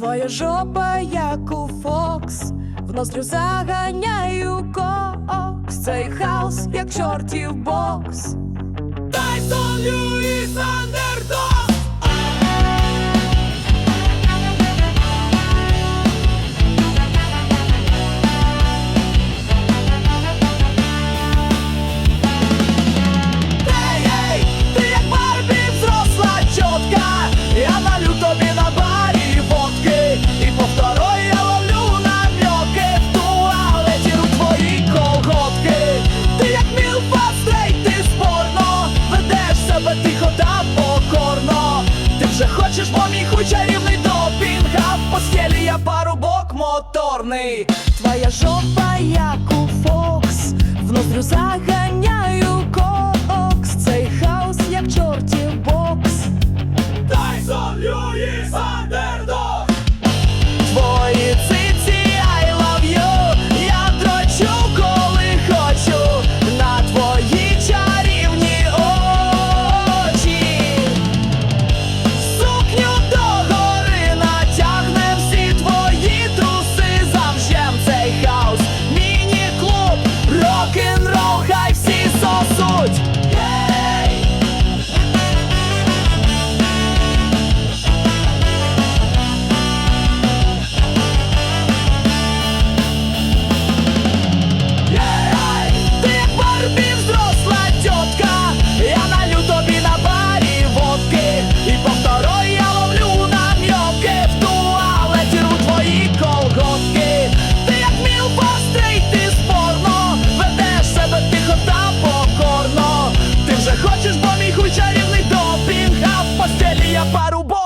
Твоя жопа, як у Фокс, в ноздрю заганяю кокс. Цей хаос, як чортів бокс. Тайсон Льюіс Андерс чорний, твоя жопа, як у Фокс, в ноздрю захист.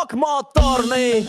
Рок моторний.